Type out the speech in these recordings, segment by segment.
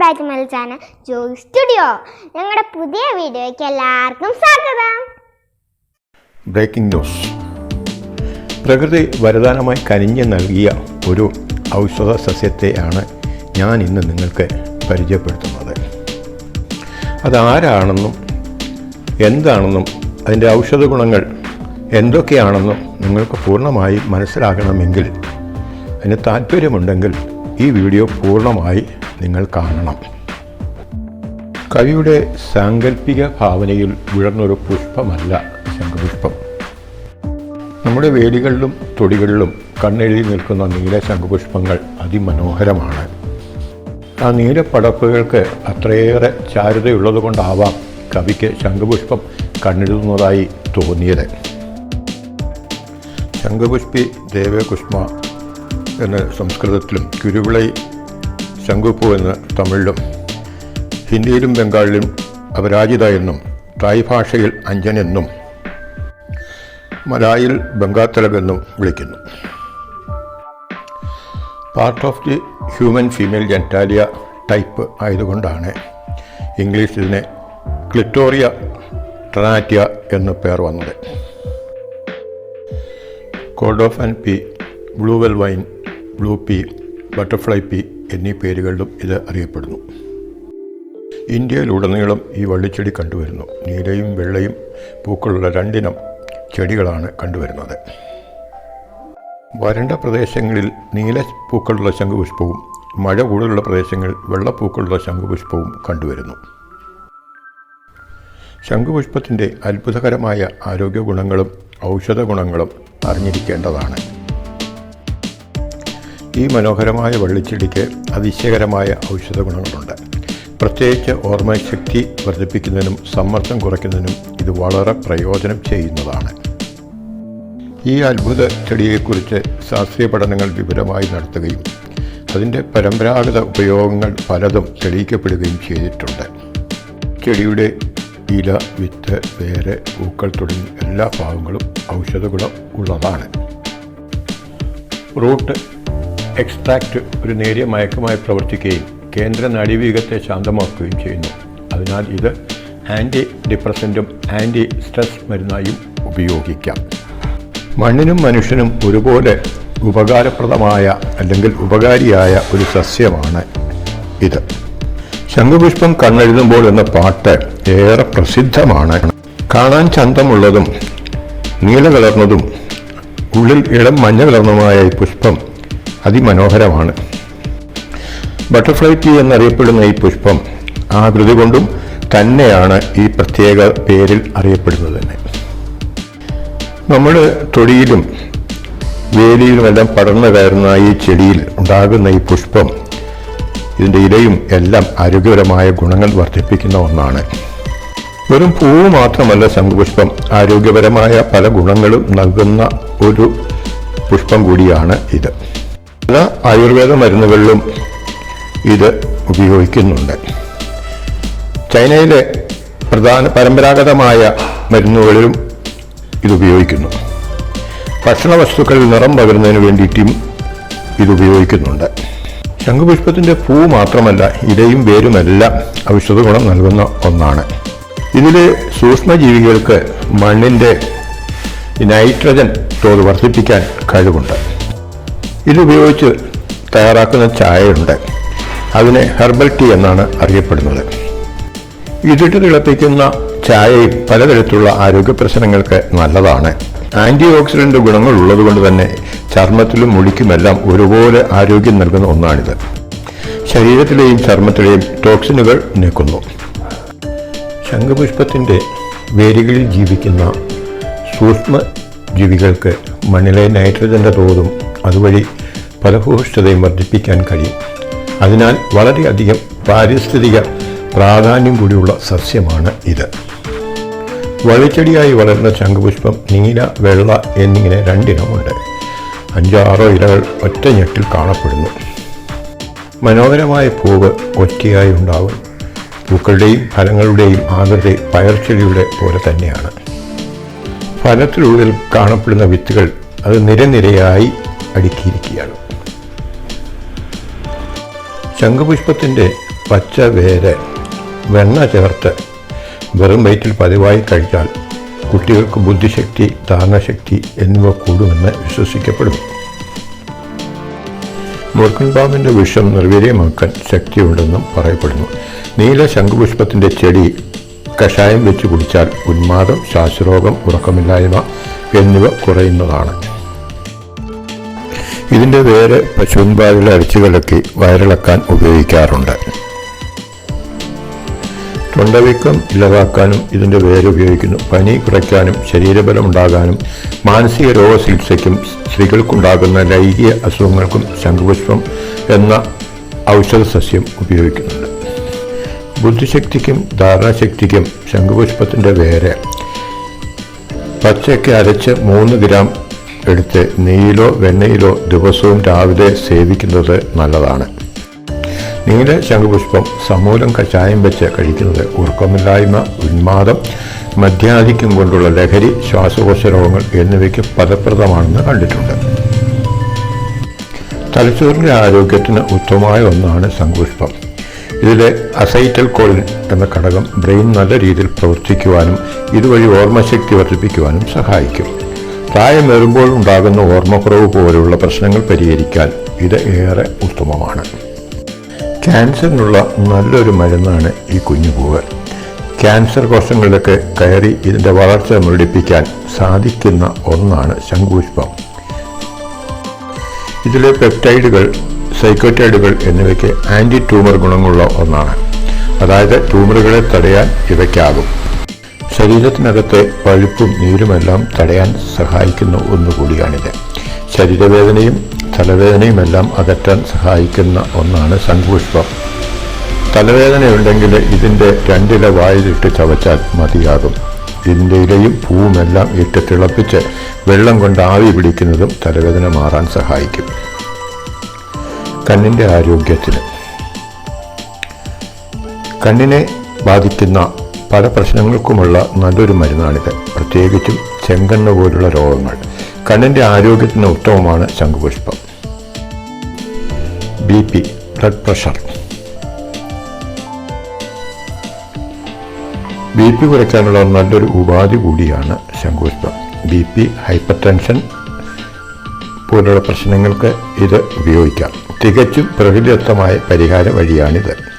Back to channel Joy studio. ഞങ്ങളുടെ പുതിയ വീഡിയോയ്ക്ക് എല്ലാവർക്കും സ്വാഗതം. Breaking news. പ്രകൃതി വരദാനമായി കനിഞ്ഞ് നൽകിയ ഒരു ഔഷധ സസ്യത്തെയാണ് ഞാൻ ഇന്ന് നിങ്ങൾക്ക് പരിചയപ്പെടുത്തുന്നത്. അതാരാണെന്നും എന്താണെന്നും അതിന്റെ ഔഷധ ഗുണങ്ങൾ എന്തൊക്കെയാണെന്നും നിങ്ങൾക്ക് പൂർണമായി മനസ്സിലാകണമെങ്കിൽ അതിന് താല്പര്യമുണ്ടെങ്കിൽ ഈ വീഡിയോ പൂർണമായി നിങ്ങൾ കാണണം. കവിയുടെ സാങ്കല്പിക ഭാവനയിൽ വിടർന്നൊരു പുഷ്പമല്ല ശംഖുപുഷ്പം. നമ്മുടെ വേലികളിലും തൊടികളിലും കണ്ണെഴുതി നിൽക്കുന്ന നീല ശംഖുപുഷ്പങ്ങൾ അതിമനോഹരമാണ്. ആ നീലപ്പടപ്പുകൾക്ക് അത്രയേറെ ചാരുതയുള്ളത് കൊണ്ടാവാം കവിക്ക് ശംഖുപുഷ്പം കണ്ണെഴുതുന്നതായി തോന്നിയത്. ശംഖുപുഷ്പി ദേവകുഷ്മ എന്ന് സംസ്കൃതത്തിലും കുരുവിളൈ ശങ്കുപ്പു എന്ന് തമിഴിലും ഹിന്ദിയിലും ബംഗാളിലും അപരാജിത എന്നും തായ് ഭാഷയിൽ അഞ്ജൻ എന്നും മലായിൽ ബംഗാത്തലക് എന്നും വിളിക്കുന്നു. Part of the human female genitalia type ആയതുകൊണ്ടാണ് ഇംഗ്ലീഷ് ഇതിനെ ക്ലിറ്റോറിയ ട്രനാറ്റിയ എന്ന് പേർ വന്നത്. Code of and pea bluebell vine blue pea butterfly pea എന്നീ പേരുകളിലും ഇത് അറിയപ്പെടുന്നു. ഇന്ത്യയിലുടനീളം ഈ വള്ളിച്ചെടി കണ്ടുവരുന്നു. നീലയും വെള്ളയും പൂക്കളുള്ള രണ്ടിനം ചെടികളാണ് കണ്ടുവരുന്നത്. വരണ്ട പ്രദേശങ്ങളിൽ നീല പൂക്കളുള്ള ശംഖുപുഷ്പവും മഴ കൂടുതലുള്ള പ്രദേശങ്ങളിൽ വെള്ളപ്പൂക്കളുള്ള ശംഖുപുഷ്പവും കണ്ടുവരുന്നു. ശംഖുപുഷ്പത്തിന്റെ അത്ഭുതകരമായ ആരോഗ്യ ഗുണങ്ങളും ഔഷധ ഗുണങ്ങളും അറിഞ്ഞിരിക്കേണ്ടതാണ്. ഈ മനോഹരമായ വെള്ളിച്ചെടിക്ക് അതിശയകരമായ ഔഷധ ഗുണങ്ങളുണ്ട്. പ്രത്യേകിച്ച് ഓർമ്മശക്തി വർദ്ധിപ്പിക്കുന്നതിനും സമ്മർദ്ദം കുറയ്ക്കുന്നതിനും ഇത് വളരെ പ്രയോജനം ചെയ്യുന്നതാണ്. ഈ അത്ഭുത ചെടിയെക്കുറിച്ച് ശാസ്ത്രീയ പഠനങ്ങൾ വിപുലമായി നടത്തുകയും അതിന്റെ പരമ്പരാഗത ഉപയോഗങ്ങൾ പലതും തെളിയിക്കപ്പെടുകയും ചെയ്തിട്ടുണ്ട്. ചെടിയുടെ ഇല വിത്ത് വേര് പൂക്കൾ തുടങ്ങി എല്ലാ ഭാഗങ്ങളും ഔഷധ ഗുണം ഉള്ളതാണ്. റൂട്ട് എക്സ്ട്രാക്റ്റ് ഒരു നേരിയ മയക്കമായി പ്രവർത്തിക്കുകയും കേന്ദ്ര നാഡീവീകത്തെ ശാന്തമാക്കുകയും ചെയ്യുന്നു. അതിനാൽ ഇത് ആന്റി ഡിപ്രസന്റും ആന്റി സ്ട്രെസ് മരുന്നായും ഉപയോഗിക്കാം. മണ്ണിനും മനുഷ്യനും ഒരുപോലെ ഉപകാരപ്രദമായ അല്ലെങ്കിൽ ഉപകാരിയായ ഒരു സസ്യമാണ് ഇത്. ശംഖുപുഷ്പം കണ്ണെഴുതുമ്പോൾ എന്ന പാട്ട് ഏറെ പ്രസിദ്ധമാണ്. കാണാൻ ചന്തമുള്ളതും നീല കലർന്നതും ഉള്ളിൽ ഇളം മഞ്ഞ കലർന്നതുമായ ഈ പുഷ്പം അതിമനോഹരമാണ്. ബട്ടർഫ്ലൈ ടീ എന്നറിയപ്പെടുന്ന ഈ പുഷ്പം ആകൃതി കൊണ്ടും തന്നെയാണ് ഈ പ്രത്യേക പേരിൽ അറിയപ്പെടുന്നത് തന്നെ. നമ്മൾ തൊടിയിലും വേലിയിലുമെല്ലാം പടർന്നു കയറുന്ന ഈ ചെടിയിൽ ഉണ്ടാകുന്ന ഈ പുഷ്പം ഇതിന്റെ ഇലയും എല്ലാം ആരോഗ്യപരമായ ഗുണങ്ങൾ വർദ്ധിപ്പിക്കുന്ന ഒന്നാണ്. വെറും പൂവ് മാത്രമല്ല ശംഖുപുഷ്പം ആരോഗ്യപരമായ പല ഗുണങ്ങളും നൽകുന്ന ഒരു പുഷ്പം കൂടിയാണ് ഇത്. പല ആയുർവേദ മരുന്നുകളിലും ഇത് ഉപയോഗിക്കുന്നുണ്ട്. ചൈനയിലെ പ്രധാന പരമ്പരാഗതമായ മരുന്നുകളിലും ഇത് ഉപയോഗിക്കുന്നു. ഭക്ഷണ വസ്തുക്കളിൽ നിറം പകരുന്നതിന് വേണ്ടിയിട്ടും ഇത് ഉപയോഗിക്കുന്നുണ്ട്. ശംഖുപുഷ്പത്തിന്റെ പൂ മാത്രമല്ല ഇലയും വേരുമെല്ലാം ഔഷധ ഗുണം നൽകുന്ന ഒന്നാണ്. ഇതിലെ സൂക്ഷ്മജീവികൾക്ക് മണ്ണിന്റെ നൈട്രജൻ തോത് വർദ്ധിപ്പിക്കാൻ കഴിവുണ്ട്. ഇതുപയോഗിച്ച് തയ്യാറാക്കുന്ന ചായയുണ്ട്. അതിനെ ഹെർബൽ ടീ എന്നാണ് അറിയപ്പെടുന്നത്. ഇതിട്ട് തിളപ്പിക്കുന്ന ചായയും പലതരത്തിലുള്ള ആരോഗ്യ പ്രശ്നങ്ങൾക്ക് നല്ലതാണ്. ആന്റി ഓക്സിഡന്റ് ഗുണങ്ങൾ ഉള്ളതുകൊണ്ട് തന്നെ ചർമ്മത്തിലും മുടിക്കുമെല്ലാം ഒരുപോലെ ആരോഗ്യം നൽകുന്ന ഒന്നാണിത്. ശരീരത്തിലെയും ചർമ്മത്തിലെയും ടോക്സിനുകൾ നീക്കുന്നു. ശംഖുപുഷ്പത്തിന്റെ വേരുകളിൽ ജീവിക്കുന്ന സൂക്ഷ്മ ജീവികൾക്ക് മണ്ണിലെ നൈട്രജന്റെ തോതും അതുവഴി ഫലഭൂഷ്ഠതയും വർദ്ധിപ്പിക്കാൻ കഴിയും. അതിനാൽ വളരെയധികം പാരിസ്ഥിതിക പ്രാധാന്യം കൂടിയുള്ള സസ്യമാണ് ഇത്. വള്ളിച്ചെടിയായി വളരുന്ന ശംഖുപുഷ്പം നീല വെള്ള എന്നിങ്ങനെ രണ്ടിനമുണ്ട്. അഞ്ചാറോ ഇലകൾ ഒറ്റ ഞെട്ടിൽ കാണപ്പെടുന്നു. മനോഹരമായ പൂവ് ഒറ്റയായി ഉണ്ടാകും പൂക്കളുടെയും ഫലങ്ങളുടെയും ആകൃതി പയർച്ചെടിയുടെ പോലെ തന്നെയാണ്. ഫലത്തിനുള്ളിൽ കാണപ്പെടുന്ന വിത്തുകൾ അത് നിരനിരയായി അടുക്കിയിരിക്കുകയാണ്. ശംഖുപുഷ്പത്തിന്റെ പച്ച വേര് വെണ്ണ ചേർത്ത് വെറും വയറ്റിൽ പതിവായി കഴിച്ചാൽ കുട്ടികൾക്ക് ബുദ്ധിശക്തി ധാരണശക്തി എന്നിവ കൂടുമെന്ന് വിശ്വസിക്കപ്പെടുന്നു മൂർഖൻപാമ്പിന്റെ വിഷം നിർവീര്യമാക്കാൻ ശക്തിയുണ്ടെന്നും പറയപ്പെടുന്നു. നീല ശംഖുപുഷ്പത്തിന്റെ ചെടി കഷായം വെച്ച് കുടിച്ചാൽ ഉന്മാദം ശ്വാസരോഗം ഉറക്കമില്ലായ്മ എന്നിവ കുറയുന്നതാണ്. ഇതിന്റെ വേര് പശുവിൻ പാലിൽ അരച്ചു കലക്കി വയറിളക്കാൻ ഉപയോഗിക്കാറുണ്ട്. തൊണ്ടവീക്കം ഇല്ലാതാക്കാനും ഇതിന്റെ വേര് ഉപയോഗിക്കുന്നു. പനി കുറയ്ക്കാനും ശരീരബലം ഉണ്ടാകാനും മാനസിക രോഗ ചികിത്സയ്ക്കും സ്ത്രീകൾക്കുണ്ടാകുന്ന ലൈംഗിക അസുഖങ്ങൾക്കും ശംഖുപുഷ്പം എന്ന ഔഷധ സസ്യം ഉപയോഗിക്കുന്നുണ്ട്. ബുദ്ധിശക്തിക്കും ധാരണാശക്തിക്കും ശംഖുപുഷ്പത്തിന്റെ വേര് പച്ചയ്ക്ക് അരച്ച് മൂന്ന് ഗ്രാം എടുത്ത് നെയ്യിലോ വെണ്ണയിലോ ദിവസവും രാവിലെ സേവിക്കുന്നത് നല്ലതാണ്. നീല ശംഖുപുഷ്പം സമൂലം കഷായം വെച്ച് കഴിക്കുന്നത് ഉറക്കമില്ലായ്മ ഉന്മാദം മദ്യാധിക്യം കൊണ്ടുള്ള ലഹരി ശ്വാസകോശ രോഗങ്ങൾ എന്നിവയ്ക്ക് ഫലപ്രദമാണെന്ന് കണ്ടിട്ടുണ്ട്. തലച്ചോറിന്റെ ആരോഗ്യത്തിന് ഉത്തമമായ ഒന്നാണ് ശംഖുപുഷ്പം. ഇതിലെ അസൈറ്റൽ കോളിൻ എന്ന ഘടകം ബ്രെയിൻ നല്ല രീതിയിൽ പ്രവർത്തിക്കുവാനും ഇതുവഴി ഓർമ്മശക്തി വർദ്ധിപ്പിക്കുവാനും സഹായിക്കും. പ്രായമേറുമ്പോൾ ഉണ്ടാകുന്ന ഓർമ്മക്കുറവ് പോലെയുള്ള പ്രശ്നങ്ങൾ പരിഹരിക്കാൻ ഇത് ഏറെ ഉത്തമമാണ്. ക്യാൻസറിനുള്ള നല്ലൊരു മരുന്നാണ് ഈ കുഞ്ഞുപൂവ് ക്യാൻസർ കോശങ്ങളിലൊക്കെ കയറി ഇതിന്റെ വളർച്ച മുരടിപ്പിക്കാൻ സാധിക്കുന്ന ഒന്നാണ് ശംഖുപുഷ്പം. ഇതിലെ പെപ്റ്റൈഡുകൾ സൈക്കോറ്റൈഡുകൾ എന്നിവയ്ക്ക് ആന്റി ട്യൂമർ ഗുണങ്ങളുള്ള ഒന്നാണ്. അതായത് ട്യൂമറുകളെ തടയാൻ ഇവയ്ക്കാകും. ശരീരത്തിനകത്തെ പഴുപ്പും നീരുമെല്ലാം തടയാൻ സഹായിക്കുന്ന ഒന്നുകൂടിയാണിത്. ശരീരവേദനയും തലവേദനയും എല്ലാം അകറ്റാൻ സഹായിക്കുന്ന ഒന്നാണ് ശംഖുപുഷ്പം തലവേദനയുണ്ടെങ്കിൽ ഇതിന്റെ രണ്ടില വായിലിട്ട് ചവച്ചാൽ മതിയാകും. ഇതിന്റെ ഇലയും പൂവുമെല്ലാം ഇട്ട് തിളപ്പിച്ച് വെള്ളം കൊണ്ട് ആവി പിടിക്കുന്നതും തലവേദന മാറാൻ സഹായിക്കും. കണ്ണിന്റെ ആരോഗ്യത്തിന്. കണ്ണിനെ ബാധിക്കുന്ന പല പ്രശ്നങ്ങൾക്കുമുള്ള നല്ലൊരു മരുന്നാണിത്. പ്രത്യേകിച്ചും ചെങ്കണ്ണ് പോലുള്ള രോഗങ്ങൾ. കണ്ണിന്റെ ആരോഗ്യത്തിന് ഉത്തമമാണ് ശംഖുപുഷ്പം. B P blood pressure. B P കുറയ്ക്കാനുള്ള നല്ലൊരു ഉപാധി കൂടിയാണ് ശംഖുപുഷ്പം. ബി പി ഹൈപ്പർ ടെൻഷൻ പോലുള്ള പ്രശ്നങ്ങൾക്ക് ഇത് ഉപയോഗിക്കാം. തികച്ചും പ്രകൃതിദത്തമായ പരിഹാര വഴിയാണിത്.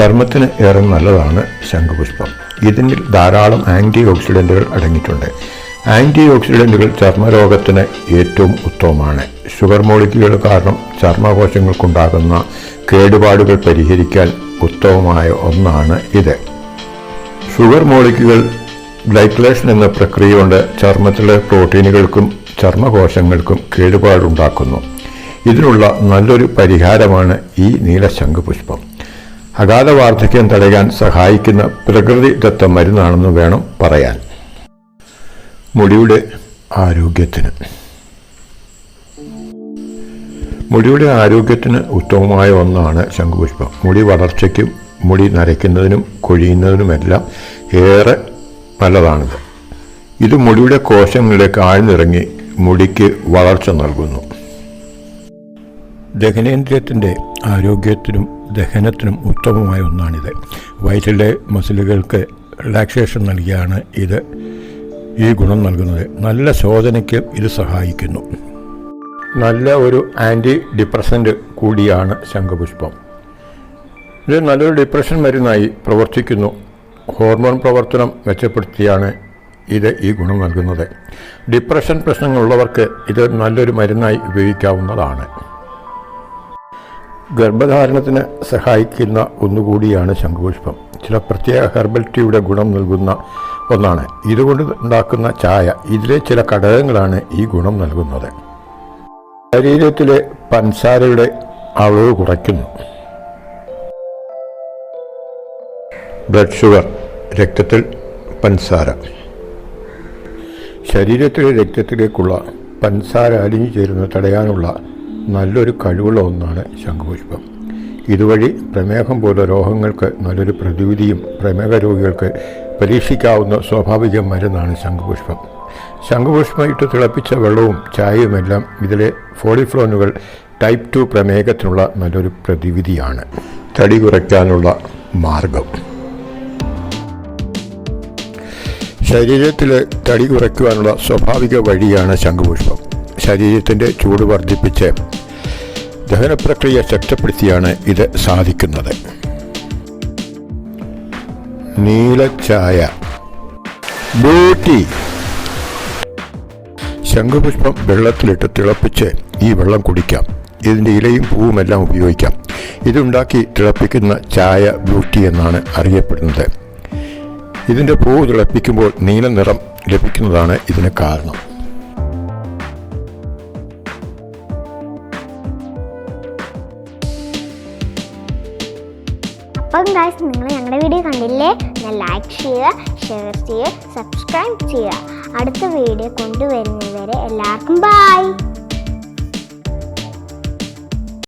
ചർമ്മത്തിന് ഏറെ നല്ലതാണ് ശംഖുപുഷ്പം. ഇതിൽ ധാരാളം ആന്റി ഓക്സിഡന്റുകൾ അടങ്ങിയിട്ടുണ്ട്. ആന്റി ഓക്സിഡന്റുകൾ ചർമ്മരോഗത്തിന് ഏറ്റവും ഉത്തമമാണ്. ഷുഗർ മോളിക്കുകൾ കാരണം ചർമ്മകോശങ്ങൾക്കുണ്ടാകുന്ന കേടുപാടുകൾ പരിഹരിക്കാൻ ഉത്തമമായ ഒന്നാണ് ഇത്. ഷുഗർ മോളിക്കുകൾ ഗ്ലൈക്ലേഷൻ എന്ന പ്രക്രിയ കൊണ്ട് ചർമ്മത്തിലെ പ്രോട്ടീനുകൾക്കും ചർമ്മകോശങ്ങൾക്കും കേടുപാടുണ്ടാക്കുന്നു. ഇതിനുള്ള നല്ലൊരു പരിഹാരമാണ് ഈ നീലശംഖുപുഷ്പം അഗാധ വാർദ്ധക്യം തടയാൻ സഹായിക്കുന്ന പ്രകൃതിദത്ത മരുന്നാണെന്ന് വേണം പറയാൻ. മുടിയുടെ ആരോഗ്യത്തിന്. മുടിയുടെ ആരോഗ്യത്തിന് ഉത്തമമായ ഒന്നാണ് ശംഖുപുഷ്പം. മുടി വളർച്ചയ്ക്കും മുടി നരയ്ക്കുന്നതിനും കൊഴിയുന്നതിനുമെല്ലാം ഏറെ നല്ലതാണിത്. ഇത് മുടിയുടെ കോശങ്ങളിലേക്ക് ആഴ്ന്നിറങ്ങി മുടിക്ക് വളർച്ച നൽകുന്നു. ദഹനേന്ദ്രിയത്തിന്റെ ആരോഗ്യത്തിനും ദഹനത്തിനും ഉത്തമമായ ഒന്നാണിത്. വയറ്റിലെ മസിലുകൾക്ക് റിലാക്സേഷൻ നൽകിയാണ് ഇത് ഈ ഗുണം നൽകുന്നത്. നല്ല ശോധനയ്ക്ക് ഇത് സഹായിക്കുന്നു. നല്ല ഒരു ആന്റി ഡിപ്രസന്റ് കൂടിയാണ് ശംഖപുഷ്പം. ഇത് നല്ലൊരു ഡിപ്രഷൻ മരുന്നായി പ്രവർത്തിക്കുന്നു. ഹോർമോൺ പ്രവർത്തനം മെച്ചപ്പെടുത്തിയാണ് ഇത് ഈ ഗുണം നൽകുന്നത്. ഡിപ്രഷൻ പ്രശ്നങ്ങളുള്ളവർക്ക് ഇത് നല്ലൊരു മരുന്നായി ഉപയോഗിക്കാവുന്നതാണ്. ഗർഭധാരണത്തിന് സഹായിക്കുന്ന ഒന്നുകൂടിയാണ് ശംഖുപുഷ്പം. ചില പ്രത്യേക ഹെർബൽ ടീയുടെ ഗുണം നൽകുന്ന ഒന്നാണ്. ഇതുകൊണ്ട് ഉണ്ടാക്കുന്ന ചായ. ഇതിലെ ചില ഘടകങ്ങളാണ് ഈ ഗുണം നൽകുന്നത്. ശരീരത്തിലെ പഞ്ചസാരയുടെ അളവ് കുറയ്ക്കുന്നു. ബ്ലഡ് ഷുഗർ രക്തത്തിൽ പഞ്ചസാര ശരീരത്തിലെ രക്തത്തിലേക്കുള്ള പഞ്ചസാര അലിഞ്ഞു ചേരുന്നത് തടയാനുള്ള നല്ലൊരു കഴിവുള്ള ഒന്നാണ് ശംഖുപുഷ്പം. ഇതുവഴി പ്രമേഹം പോലെ രോഗങ്ങൾക്ക് നല്ലൊരു പ്രതിവിധിയും പ്രമേഹ രോഗികൾക്ക് പരീക്ഷിക്കാവുന്ന സ്വാഭാവിക മരുന്നാണ് ശംഖുപുഷ്പം. ശംഖുപുഷ്പം ഇട്ട് തിളപ്പിച്ച വെള്ളവും ചായയുമെല്ലാം ഇതിലെ ഫോളിഫ്ലോനുകൾ ടൈപ്പ് ടു പ്രമേഹത്തിനുള്ള നല്ലൊരു പ്രതിവിധിയാണ്. തടി കുറയ്ക്കാനുള്ള മാർഗം. ശരീരത്തിലെ തടി കുറയ്ക്കുവാനുള്ള സ്വാഭാവിക വഴിയാണ് ശംഖുപുഷ്പം. ശരീരത്തിന്റെ ചൂട് വർദ്ധിപ്പിച്ച് ദഹനപ്രക്രിയ ശക്തിപ്പെടുത്തിയാണ് ഇത് സാധിക്കുന്നത്. നീലച്ചായ ബ്യൂട്ടി ശംഖുപുഷ്പം വെള്ളത്തിലിട്ട് തിളപ്പിച്ച് ഈ വെള്ളം കുടിക്കാം. ഇതിന്റെ ഇലയും പൂവുമെല്ലാം ഉപയോഗിക്കാം. ഇതുണ്ടാക്കി തിളപ്പിക്കുന്ന ചായ ബ്യൂട്ടി എന്നാണ് അറിയപ്പെടുന്നത്. ഇതിന്റെ പൂവ് തിളപ്പിക്കുമ്പോൾ നീല നിറം ലഭിക്കുന്നതാണ് ഇതിന് കാരണം. ചെയ്യുക ഷെയർ ചെയ്യുക സബ്സ്ക്രൈബ് ചെയ്യുക. അടുത്ത വീഡിയോ കൊണ്ടുവരുന്നവരെ എല്ലാവർക്കും ബൈ